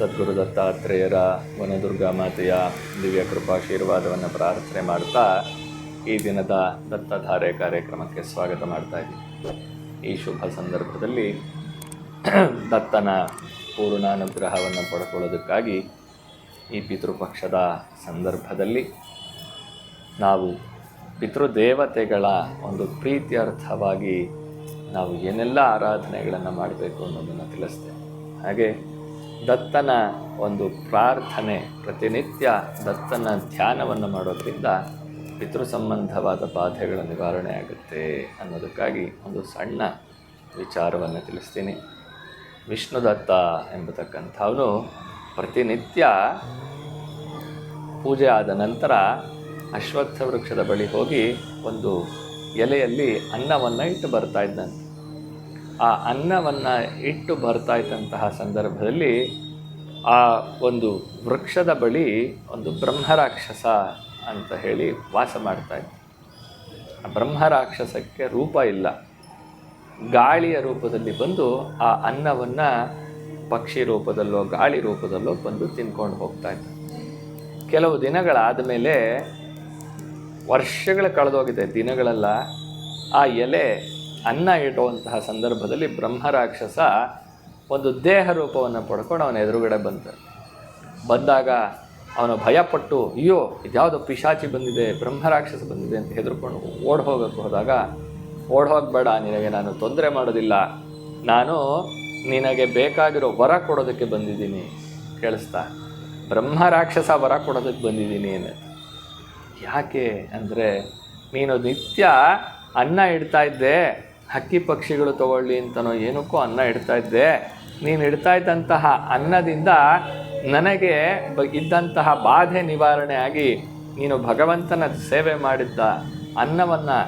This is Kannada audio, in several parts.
ಸದ್ಗುರು ದತ್ತಾತ್ರೇಯರ ವನದುರ್ಗಾ ಮಾತೆಯ ದಿವ್ಯ ಕೃಪಾಶೀರ್ವಾದವನ್ನು ಪ್ರಾರ್ಥನೆ ಮಾಡ್ತಾ ಈ ದಿನದ ದತ್ತಧಾರೆ ಕಾರ್ಯಕ್ರಮಕ್ಕೆ ಸ್ವಾಗತ ಮಾಡ್ತಾ ಇದ್ದೀನಿ. ಈ ಶುಭ ಸಂದರ್ಭದಲ್ಲಿ ದತ್ತನ ಪೂರ್ಣಾನುಗ್ರಹವನ್ನು ಪಡ್ಕೊಳ್ಳೋದಕ್ಕಾಗಿ ಈ ಪಿತೃಪಕ್ಷದ ಸಂದರ್ಭದಲ್ಲಿ ನಾವು ಪಿತೃದೇವತೆಗಳ ಒಂದು ಪ್ರೀತ್ಯರ್ಥವಾಗಿ ನಾವು ಏನೆಲ್ಲ ಆರಾಧನೆಗಳನ್ನು ಮಾಡಬೇಕು ಅನ್ನೋದನ್ನು ತಿಳಿಸ್ತೇವೆ ಹಾಗೆ ದತ್ತನ ಒಂದು ಪ್ರಾರ್ಥನೆ, ಪ್ರತಿನಿತ್ಯ ದತ್ತನ ಧ್ಯಾನವನ್ನು ಮಾಡೋದ್ರಿಂದ ಪಿತೃ ಸಂಬಂಧವಾದ ಬಾಧೆಗಳ ನಿವಾರಣೆ ಆಗುತ್ತೆ ಅನ್ನೋದಕ್ಕಾಗಿ ಒಂದು ಸಣ್ಣ ವಿಚಾರವನ್ನು ತಿಳಿಸ್ತೀನಿ. ವಿಷ್ಣುದತ್ತ ಎಂಬತಕ್ಕಂಥವನು ಪ್ರತಿನಿತ್ಯ ಪೂಜೆ ಆದ ನಂತರ ಅಶ್ವತ್ಥ ವೃಕ್ಷದ ಬಳಿ ಹೋಗಿ ಒಂದು ಎಲೆಯಲ್ಲಿ ಅನ್ನವನ್ನು ಇಟ್ಟು ಬರ್ತಾ ಇದ್ದಂತೆ ಆ ಅನ್ನವನ್ನು ಇಟ್ಟು ಬರ್ತಾ ಇದ್ದಂತಹ ಸಂದರ್ಭದಲ್ಲಿ ಆ ಒಂದು ವೃಕ್ಷದ ಬಳಿ ಒಂದು ಬ್ರಹ್ಮರಾಕ್ಷಸ ಅಂತ ಹೇಳಿ ವಾಸ ಮಾಡ್ತಾ ಇತ್ತು ಆ ಬ್ರಹ್ಮರಾಕ್ಷಸಕ್ಕೆ ರೂಪ ಇಲ್ಲ. ಗಾಳಿಯ ರೂಪದಲ್ಲಿ ಬಂದು ಆ ಅನ್ನವನ್ನು ಪಕ್ಷಿ ರೂಪದಲ್ಲೋ, ಗಾಳಿ ರೂಪದಲ್ಲೋ ಬಂದು ತಿನ್ಕೊಂಡು ಹೋಗ್ತಾ ಇತ್ತು ಕೆಲವು ದಿನಗಳಾದ ಮೇಲೆ ವರ್ಷಗಳು ಕಳೆದೋಗಿದೆ, ದಿನಗಳೆಲ್ಲ, ಆ ಎಲೆ ಅನ್ನ ಇಡುವಂತಹ ಸಂದರ್ಭದಲ್ಲಿ ಬ್ರಹ್ಮರಾಕ್ಷಸ ಒಂದು ದೇಹ ರೂಪವನ್ನು ಪಡ್ಕೊಂಡು ಅವನ ಎದುರುಗಡೆ ಬಂತ ಬಂದಾಗ ಅವನು ಭಯಪಟ್ಟು, ಅಯ್ಯೋ, ಇದ್ಯಾವುದೋ ಪಿಶಾಚಿ ಬಂದಿದೆ, ಬ್ರಹ್ಮರಾಕ್ಷಸ ಬಂದಿದೆ ಅಂತ ಹೆದರ್ಕೊಂಡು ಓಡ್ ಹೋಗಕ್ಕೆ ಹೋದಾಗ, ಓಡ್ ಹೋಗಬೇಡ, ನಿನಗೆ ನಾನು ತೊಂದರೆ ಮಾಡೋದಿಲ್ಲ. ನಾನು ನಿನಗೆ ಬೇಕಾಗಿರೋ ವರ ಕೊಡೋದಕ್ಕೆ ಬಂದಿದ್ದೀನಿ, ಕೇಳಿಸ್ತಾ. ಬ್ರಹ್ಮರಾಕ್ಷಸ ವರ ಕೊಡೋದಕ್ಕೆ ಬಂದಿದ್ದೀನಿ ಅನ್ನೋದು ಯಾಕೆ ಅಂದರೆ, ನೀನು ನಿತ್ಯ ಅನ್ನ ಇಡ್ತಾ ಇದ್ದೆ ಹಕ್ಕಿ ಪಕ್ಷಿಗಳು ತಗೊಳ್ಳಿ ಅಂತನೋ ಏನಕ್ಕೂ ಅನ್ನ ಇಡ್ತಾ ಇದ್ದೆ. ನೀನು ಇಡ್ತಾ ಇದ್ದಂತಹ ಅನ್ನದಿಂದ ನನಗೆ ಬ, ಇದ್ದಂತಹ ಬಾಧೆ ನಿವಾರಣೆ ಆಗಿ ನೀನು ಭಗವಂತನ ಸೇವೆ ಮಾಡಿದ್ದ ಅನ್ನವನ್ನು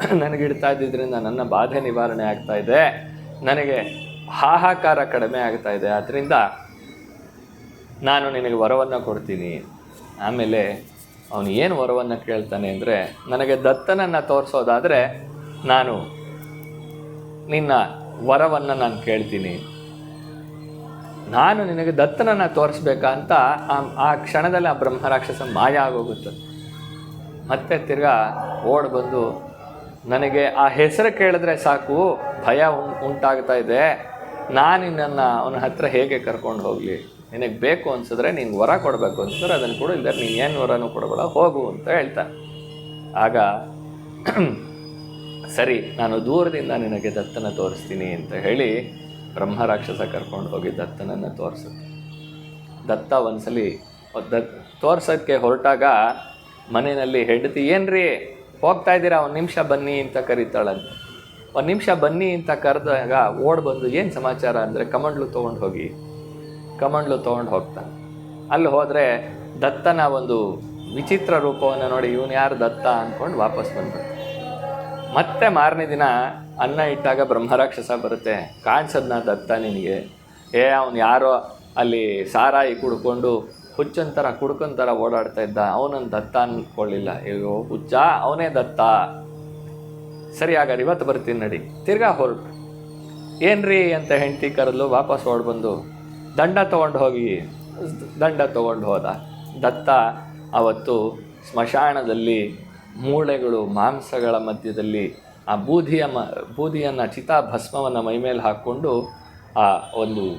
ನನಗಿಡ್ತಾ ಇದ್ದಿದ್ದರಿಂದ ನನ್ನ ಬಾಧೆ ನಿವಾರಣೆ ಆಗ್ತಾ ಇದೆ. ನನಗೆ ಹಾಹಾಕಾರ ಕಡಿಮೆ ಆಗ್ತಾ ಇದೆ. ಆದ್ದರಿಂದ ನಾನು ನಿನಗೆ ವರವನ್ನು ಕೊಡ್ತೀನಿ. ಆಮೇಲೆ ಅವನು ಏನು ವರವನ್ನು ಕೇಳ್ತಾನೆ ಅಂದರೆ, ನನಗೆ ದತ್ತನನ್ನು ತೋರಿಸೋದಾದರೆ ನಾನು ನಿನ್ನ ವರವನ್ನು ನಾನು ಕೇಳ್ತೀನಿ. ನಾನು ನಿನಗೆ ದತ್ತನನ್ನು ತೋರಿಸ್ಬೇಕಾ ಅಂತ ಆ- ಕ್ಷಣದಲ್ಲಿ ಆ ಬ್ರಹ್ಮರಾಕ್ಷಸ ಮಾಯ ಆಗೋಗುತ್ತೆ. ಮತ್ತೆ ತಿರ್ಗಾ ಓಡಿ ಬಂದು ನನಗೆ ಆ ಹೆಸರು ಕೇಳಿದ್ರೆ ಸಾಕು, ಭಯ ಉಂಟಾಗ್ತಾ ಇದೆ. ನಾನು ನಿನ್ನನ್ನು ಅವನ ಹತ್ರ ಹೇಗೆ ಕರ್ಕೊಂಡು ಹೋಗಲಿ? ನಿನಗೆ ಬೇಕು ಅನ್ಸಿದ್ರೆ ನೀನು ವರ ಕೊಡಬೇಕು ಅನ್ಸಿದ್ರೆ ಅದನ್ನು ಕೊಡು ಇಲ್ಲದ್ರೆ ನೀನು ಏನು ವರನೂ ಕೊಡಬೇಡ, ಹೋಗು ಅಂತ ಹೇಳ್ತಾನೆ ಆಗ ಸರಿ, ನಾನು ದೂರದಿಂದ ನಿನಗೆ ದತ್ತನ ತೋರಿಸ್ತೀನಿ ಅಂತ ಹೇಳಿ ಬ್ರಹ್ಮರಾಕ್ಷಸ ಕರ್ಕೊಂಡು ಹೋಗಿ ದತ್ತನನ್ನು ತೋರಿಸುತ್ತೆ. ದತ್ತ ಒಂದ್ಸಲಿ ದತ್ ತೋರ್ಸೋಕ್ಕೆ ಹೊರಟಾಗ ಮನೆಯಲ್ಲಿ ಹೆಂಡತಿ, ಏನ್ರಿ, ಹೋಗ್ತಾ ಇದ್ದೀರಾ? ಒಂದು ನಿಮಿಷ ಬನ್ನಿ ಅಂತ ಕರೀತಾಳಂತೆ. ಒಂದು ನಿಮಿಷ ಬನ್ನಿ ಅಂತ ಕರೆದಾಗ ಓಡ್ ಬಂದು, ಏನು ಸಮಾಚಾರ? ಅಂದರೆ ಕಮಂಡ್ಲು ತೊಗೊಂಡು ಹೋಗಿ, ಕಮಂಡ್ಲು ತೊಗೊಂಡು ಹೋಗ್ತಾನೆ. ಅಲ್ಲಿ ಹೋದರೆ ದತ್ತನ ಒಂದು ವಿಚಿತ್ರ ರೂಪವನ್ನು ನೋಡಿ, ಇವನು ಯಾರು ದತ್ತ? ಅಂದ್ಕೊಂಡು ವಾಪಸ್ ಬಂದ್ಬಿಡ್ತಾನೆ. ಮತ್ತೆ ಮಾರನೇ ದಿನ ಅನ್ನ ಇಟ್ಟಾಗ ಬ್ರಹ್ಮರಾಕ್ಷಸ ಬರುತ್ತೆ. ಕಾಣಿಸದ್ನ ದತ್ತ ನಿನಗೆ. ಏ, ಅವನು ಯಾರೋ ಅಲ್ಲಿ ಸಾರಾಯಿ ಕುಡ್ಕೊಂಡು ಹುಚ್ಚಂತರ ಕುಡ್ಕೊಂತರ ಓಡಾಡ್ತಾ ಇದ್ದ ಅವನನ್ನು ದತ್ತ ಅಂದ್ಕೊಳ್ಳಿಲ್ಲ ಅಯ್ಯೋ, ಹುಚ್ಚ, ಅವನೇ ದತ್ತ. ಸರಿ ಹಾಗಾದ್ರೆ ಇವತ್ತು ಬರ್ತೀನಿ ನಡಿ. ತಿರ್ಗಾ ಹೊರಟು. ಏನ್ರಿ ಅಂತ ಹೆಂಡತಿ ಕರೆದು ವಾಪಸ್ ಬಂದು. ದಂಡ ತೊಗೊಂಡು ಹೋಗಿ. ದಂಡ ತೊಗೊಂಡು ಹೋದ. ದತ್ತ ಅವತ್ತು ಸ್ಮಶಾನದಲ್ಲಿ ಮೂಳೆಗಳು ಮಾಂಸಗಳ ಮಧ್ಯದಲ್ಲಿ ಆ ಬೂದಿಯ ಮ, ಬೂದಿಯನ್ನು ಚಿತಾಭಸ್ಮವನ್ನು ಮೈಮೇಲೆ ಹಾಕ್ಕೊಂಡು ಆ ಒಂದು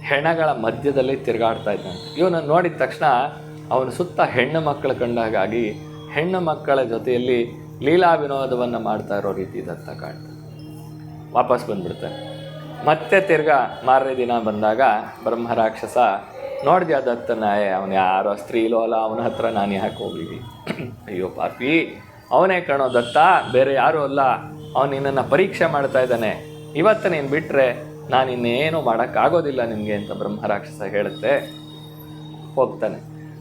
ಹೆಣಗಳ ಮಧ್ಯದಲ್ಲಿ ತಿರುಗಾಡ್ತಾ ಇದ್ದಂತೆ ಇವನು ನೋಡಿದ ತಕ್ಷಣ ಅವನ ಸುತ್ತ ಹೆಣ್ಣು ಮಕ್ಕಳು ಕಂಡಾಗಾಗಿ ಹೆಣ್ಣು ಮಕ್ಕಳ ಜೊತೆಯಲ್ಲಿ ಲೀಲಾ ವಿನೋದವನ್ನು ಮಾಡ್ತಾ ಇರೋ ರೀತಿ ದತ್ತ ಕಾಣ್ತದೆ. ವಾಪಸ್ ಬಂದ್ಬಿಡ್ತಾನೆ. ಮತ್ತೆ ತಿರ್ಗಾ ಮಾರನೇ ದಿನ ಬಂದಾಗ ಬ್ರಹ್ಮ ರಾಕ್ಷಸ ನೋಡಿದ್ಯಾ ದತ್ತನ? ಅವನು ಯಾರೋ ಸ್ತ್ರೀ ಅಲ್ಲ ಅವನ ಹತ್ರ ನಾನು ಯಾಕೆ ಹೋಗಿದ್ವಿ ಅಯ್ಯೋ ಪಾಪಿ ಅವನೇ ಕಣೋ ದತ್ತ, ಬೇರೆ ಯಾರೂ ಅಲ್ಲ. ಅವನು ನಿನ್ನನ್ನು ಪರೀಕ್ಷೆ ಮಾಡ್ತಾ ಇದ್ದಾನೆ. ಇವತ್ತು ನೀನು ಬಿಟ್ಟರೆ ನಾನು ಇನ್ನೇನು ಮಾಡೋಕ್ಕಾಗೋದಿಲ್ಲ ನಿನಗೆ ಅಂತ ಬ್ರಹ್ಮ ರಾಕ್ಷಸ ಹೇಳುತ್ತೆ. ಹೋಗ್ತಾನೆ.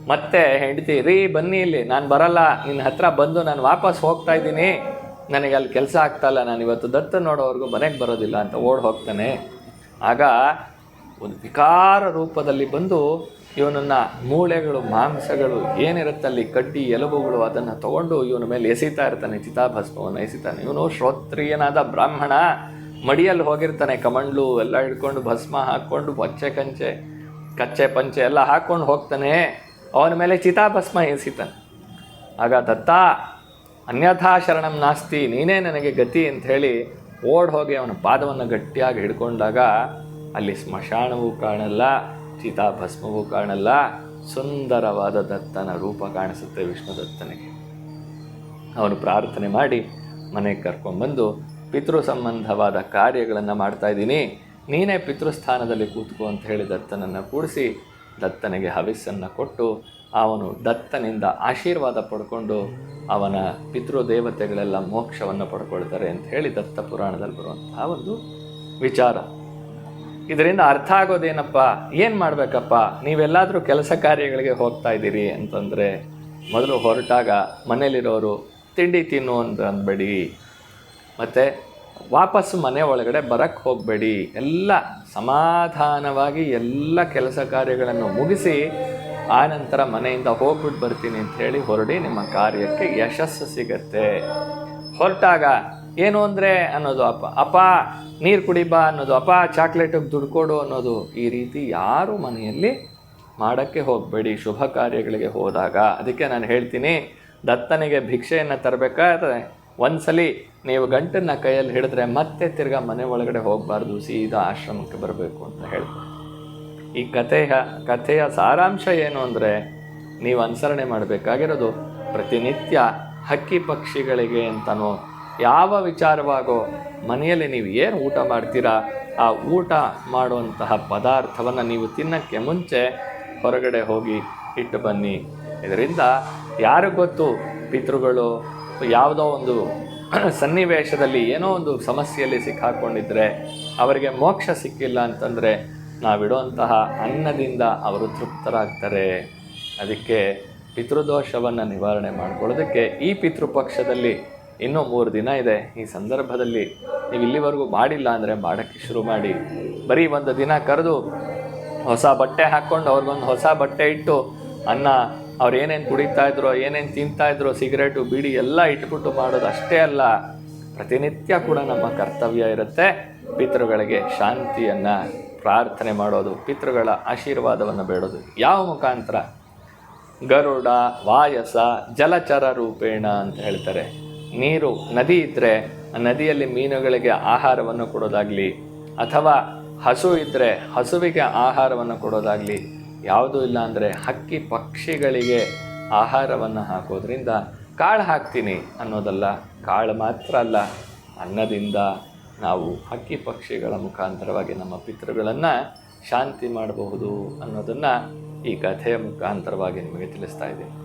ಮತ್ತೆ ಹೆಂಡತಿ, ರೀ, ಬನ್ನಿ ಇಲ್ಲಿ. ನಾನು ಬರಲ್ಲ. ನಿನ್ನ ಹತ್ರ ಬಂದು ನಾನು ವಾಪಸ್ ಹೋಗ್ತಾ ಇದ್ದೀನಿ. ನನಗೆ ಅಲ್ಲಿ ಕೆಲಸ ಆಗ್ತಾಯಿಲ್ಲ ನಾನು ಇವತ್ತು ದತ್ತ ನೋಡೋವರೆಗೂ ಮನೆಗೆ ಬರೋದಿಲ್ಲ ಅಂತ ಓಡ್ ಹೋಗ್ತಾನೆ. ಆಗ ಒಂದು ವಿಕಾರ ರೂಪದಲ್ಲಿ ಬಂದು ಇವನನ್ನು ಮೂಳೆಗಳು, ಮಾಂಸಗಳು ಏನಿರುತ್ತಲ್ಲಿ, ಕಡ್ಡಿ, ಎಲುಬುಗಳು ಅದನ್ನು ತಗೊಂಡು ಇವನ ಮೇಲೆ ಎಸೀತಾ ಇರ್ತಾನೆ, ಚಿತಾಭಸ್ಮವನ್ನು ಎಸಿತಾನೆ. ಇವನು ಶ್ರೋತ್ರಿಯನಾದ ಬ್ರಾಹ್ಮಣ, ಮಡಿಯಲ್ಲಿ ಹೋಗಿರ್ತಾನೆ, ಕಮಂಡ್ಲು ಎಲ್ಲ ಹಿಡ್ಕೊಂಡು ಭಸ್ಮ ಹಾಕ್ಕೊಂಡು ಬಚ್ಚೆ ಕಂಚೆ, ಕಚ್ಚೆ ಪಂಚೆ ಎಲ್ಲ ಹಾಕ್ಕೊಂಡು ಹೋಗ್ತಾನೆ. ಅವನ ಮೇಲೆ ಚಿತಾಭಸ್ಮ ಎಸಿತಾನೆ. ಆಗ ದತ್ತ ಅನ್ಯಥಾ ಶರಣಂ ನಾಸ್ತಿ, ನೀನೇ ನನಗೆ ಗತಿ ಅಂತ ಹೇಳಿ ಓಡ್ ಹೋಗಿ ಅವನ ಪಾದವನ್ನು ಗಟ್ಟಿಯಾಗಿ ಹಿಡ್ಕೊಂಡಾಗ ಅಲ್ಲಿ ಸ್ಮಶಾನವೂ ಕಾಣಲ್ಲ, ಚಿತಾಭಸ್ಮವೂ ಕಾಣಲ್ಲ, ಸುಂದರವಾದ ದತ್ತನ ರೂಪ ಕಾಣಿಸುತ್ತೆ ವಿಷ್ಣು ದತ್ತನಿಗೆ. ಅವನು ಪ್ರಾರ್ಥನೆ ಮಾಡಿ ಮನೆಗೆ ಕರ್ಕೊಂಡ್ಬಂದು ಪಿತೃ ಸಂಬಂಧವಾದ ಕಾರ್ಯಗಳನ್ನು ಮಾಡ್ತಾ ಇದ್ದೀನಿ. ನೀನೇ ಪಿತೃಸ್ಥಾನದಲ್ಲಿ ಕೂತ್ಕೋ ಅಂತ ಹೇಳಿ ದತ್ತನನ್ನು ಕೂಡಿಸಿ, ದತ್ತನಿಗೆ ಹವಿಸ್ಸನ್ನು ಕೊಟ್ಟು, ಅವನು ದತ್ತನಿಂದ ಆಶೀರ್ವಾದ ಪಡ್ಕೊಂಡು ಅವನ ಪಿತೃ ದೇವತೆಗಳೆಲ್ಲ ಮೋಕ್ಷವನ್ನು ಪಡ್ಕೊಳ್ತಾರೆ ಅಂತ ಹೇಳಿ ದತ್ತ ಪುರಾಣದಲ್ಲಿ ಬರುವಂತಹ ಒಂದು ವಿಚಾರ. ಇದರಿಂದ ಅರ್ಥ ಆಗೋದೇನಪ್ಪ? ಏನು ಮಾಡಬೇಕಪ್ಪ? ನೀವೆಲ್ಲಾದರೂ ಕೆಲಸ ಕಾರ್ಯಗಳಿಗೆ ಹೋಗ್ತಾ ಇದ್ದೀರಿ ಅಂತಂದರೆ ಮೊದಲು ಹೊರಟಾಗ ಮನೇಲಿರೋರು ತಿಂಡಿ ತಿನ್ನು ಅಂತ ಅಂದ್ಬೇಡಿ ಮತ್ತು ವಾಪಸ್ಸು ಮನೆ ಒಳಗಡೆ ಬರಕ್ಕೆ ಹೋಗಬೇಡಿ. ಎಲ್ಲ ಸಮಾಧಾನವಾಗಿ ಎಲ್ಲ ಕೆಲಸ ಕಾರ್ಯಗಳನ್ನು ಮುಗಿಸಿ ಆನಂತರ ಮನೆಯಿಂದ ಹೋಗ್ಬಿಟ್ಟು ಬರ್ತೀನಿ ಅಂತ ಹೇಳಿ ಹೊರಡಿ ನಿಮ್ಮ ಕಾರ್ಯಕ್ಕೆ ಯಶಸ್ಸು ಸಿಗತ್ತೆ. ಹೊರಟಾಗ ಏನು ಅಂದರೆ ಅನ್ನೋದು ಅಪ್ಪ ಅಪ್ಪ ನೀರು ಕುಡಿಬಾ ಅನ್ನೋದು ಅಪ್ಪ ಚಾಕ್ಲೇಟಿಗೆ ದುಡ್ಡು ಕೊಡು ಅನ್ನೋದು ಈ ರೀತಿ ಯಾರು ಮನೆಯಲ್ಲಿ ಮಾಡೋಕ್ಕೆ ಹೋಗಬೇಡಿ. ಶುಭ ಕಾರ್ಯಗಳಿಗೆ ಹೋದಾಗ. ಅದಕ್ಕೆ ನಾನು ಹೇಳ್ತೀನಿ, ದತ್ತನಿಗೆ ಭಿಕ್ಷೆಯನ್ನು ತರಬೇಕಾದ್ರೆ ಒಂದ್ಸಲಿ ನೀವು ಗಂಟನ್ನ ಕೈಯಲ್ಲಿ ಹಿಡಿದ್ರೆ ಮತ್ತೆ ತಿರ್ಗಾ ಮನೆ ಒಳಗಡೆ ಹೋಗಬಾರ್ದು, ಸೀದಾ ಆಶ್ರಮಕ್ಕೆ ಬರಬೇಕು ಅಂತ ಹೇಳ್ತಾರೆ. ಈ ಕಥೆಯ ಕಥೆಯ ಸಾರಾಂಶ ಏನು ಅಂದರೆ ನೀವು ಅನುಸರಣೆ ಮಾಡಬೇಕಾಗಿರೋದು ಪ್ರತಿನಿತ್ಯ ಹಕ್ಕಿ ಪಕ್ಷಿಗಳಿಗೆ ಅಂತನೋ ಯಾವ ವಿಚಾರವಾಗೋ ಮನೆಯಲ್ಲಿ ನೀವು ಏನು ಊಟ ಮಾಡ್ತೀರಾ, ಆ ಊಟ ಮಾಡುವಂತಹ ಪದಾರ್ಥವನ್ನು ನೀವು ತಿನ್ನಕ್ಕೆ ಮುಂಚೆ ಹೊರಗಡೆ ಹೋಗಿ ಇಟ್ಟು ಬನ್ನಿ. ಇದರಿಂದ ಯಾರು ಗೊತ್ತು? ಪಿತೃಗಳು ಯಾವುದೋ ಒಂದು ಸನ್ನಿವೇಶದಲ್ಲಿ ಏನೋ ಒಂದು ಸಮಸ್ಯೆಯಲ್ಲಿ ಸಿಕ್ಕಾಕೊಂಡಿದ್ರೆ ಅವರಿಗೆ ಮೋಕ್ಷ ಸಿಕ್ಕಿಲ್ಲ ಅಂತಂದರೆ ನಾವಿಡುವಂತಹ ಅನ್ನದಿಂದ ಅವರು ತೃಪ್ತರಾಗ್ತಾರೆ. ಅದಕ್ಕೆ ಪಿತೃದೋಷವನ್ನು ನಿವಾರಣೆ ಮಾಡ್ಕೊಳ್ಳೋದಕ್ಕೆ ಈ ಪಿತೃಪಕ್ಷದಲ್ಲಿ ಇನ್ನೂ ಮೂರು ದಿನ ಇದೆ. ಈ ಸಂದರ್ಭದಲ್ಲಿ ನೀವು ಇಲ್ಲಿವರೆಗೂ ಮಾಡಿಲ್ಲ ಅಂದರೆ ಮಾಡೋಕ್ಕೆ ಶುರು ಮಾಡಿ. ಬರೀ ಒಂದು ದಿನ ಕರೆದು ಹೊಸ ಬಟ್ಟೆ ಹಾಕ್ಕೊಂಡು ಅವ್ರಿಗೊಂದು ಹೊಸ ಬಟ್ಟೆ ಇಟ್ಟು ಅನ್ನ ಅವ್ರು ಏನೇನು ಕುಡಿತಾ ಇದ್ರು, ಏನೇನು ತಿಂತಾ ಇದ್ರು, ಸಿಗರೇಟು, ಬೀಡಿ ಎಲ್ಲ ಇಟ್ಬಿಟ್ಟು ಮಾಡೋದು ಅಷ್ಟೇ ಅಲ್ಲ. ಪ್ರತಿನಿತ್ಯ ಕೂಡ ನಮ್ಮ ಕರ್ತವ್ಯ ಇರುತ್ತೆ. ಪಿತೃಗಳಿಗೆ ಶಾಂತಿಯನ್ನು ಪ್ರಾರ್ಥನೆ ಮಾಡೋದು, ಪಿತೃಗಳ ಆಶೀರ್ವಾದವನ್ನು ಬೇಡೋದು. ಯಾವ ಮುಖಾಂತರ? ಗರುಡ, ವಾಯಸ, ಜಲಚರ ರೂಪೇಣ ಅಂತ ಹೇಳ್ತಾರೆ. ನೀರು ನದಿ ಇದ್ದರೆ ಆ ನದಿಯಲ್ಲಿ ಮೀನುಗಳಿಗೆ ಆಹಾರವನ್ನು ಕೊಡೋದಾಗಲಿ ಅಥವಾ ಹಸು ಇದ್ದರೆ ಹಸುವಿಗೆ ಆಹಾರವನ್ನು ಕೊಡೋದಾಗಲಿ ಯಾವುದೂ ಇಲ್ಲ ಅಂದರೆ ಹಕ್ಕಿ ಪಕ್ಷಿಗಳಿಗೆ ಆಹಾರವನ್ನು ಹಾಕೋದ್ರಿಂದ ಕಾಳು ಹಾಕ್ತೀನಿ ಅನ್ನೋದಲ್ಲ, ಕಾಳು ಮಾತ್ರ ಅಲ್ಲ, ಅನ್ನದಿಂದ ನಾವು ಹಕ್ಕಿ ಪಕ್ಷಿಗಳ ಮುಖಾಂತರವಾಗಿ ನಮ್ಮ ಪಿತೃಗಳನ್ನು ಶಾಂತಿ ಮಾಡಬಹುದು ಅನ್ನೋದನ್ನು ಈ ಕಥೆಯ ಮುಖಾಂತರವಾಗಿ ನಿಮಗೆ ತಿಳಿಸ್ತಾ ಇದ್ದೀನಿ.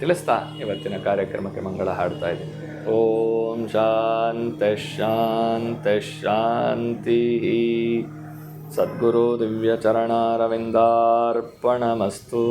ತಿಳಿಸ್ತಾ ಇವತ್ತಿನ ಕಾರ್ಯಕ್ರಮಕ್ಕೆ ಮಂಗಳ ಹಾಡ್ತಾ ಇದೆ ಓಂ ಶಾಂತ ಶಾಂತ ಶಾಂತಿ. ಸದ್ಗುರು ದಿವ್ಯಚರಣಾರವಿಂದಾರ್ಪಣಮಸ್ತು